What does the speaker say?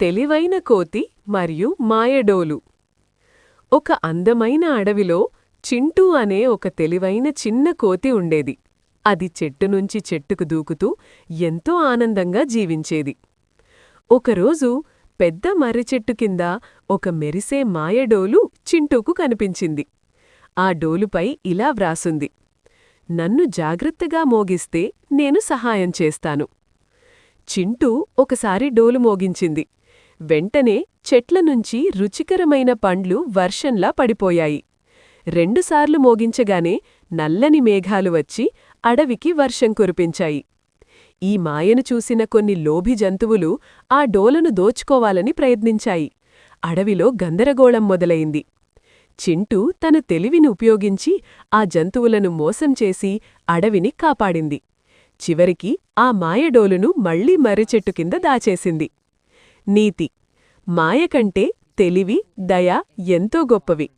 తెలివైన కోతి మరియు మాయడోలు. ఒక అందమైన అడవిలో చింటూ అనే ఒక తెలివైన చిన్న కోతి ఉండేది. అది చెట్టు నుంచి చెట్టుకు దూకుతూ ఎంతో ఆనందంగా జీవించేది. ఒకరోజు పెద్ద మర్రి చెట్టు కింద ఒక మెరిసే మాయడోలు చింటూకు కనిపించింది. ఆ డోలుపై ఇలా వ్రాసుంది. నన్ను జాగ్రత్తగా మోగిస్తే నేను సహాయం చేస్తాను. చింటూ ఒకసారి డోలు మోగించింది. వెంటనే చెట్ల నుంచి రుచికరమైన పండ్లు వర్షంలా పడిపోయాయి. రెండుసార్లు మోగించగానే నల్లని మేఘాలు వచ్చి అడవికి వర్షం కురిపించాయి. ఈ మాయను చూసిన కొన్ని లోభి జంతువులు ఆ డోలను దోచుకోవాలని ప్రయత్నించాయి. అడవిలో గందరగోళం మొదలైంది. చింటూ తన తెలివిని ఉపయోగించి ఆ జంతువులను మోసం చేసి అడవిని కాపాడింది. చివరికి ఆ మాయడోలును మళ్ళీ మర్రిచెట్టు కింద దాచేసింది. నీతి. మాయ కంటే తెలివి దయ ఎంతో గొప్పవి.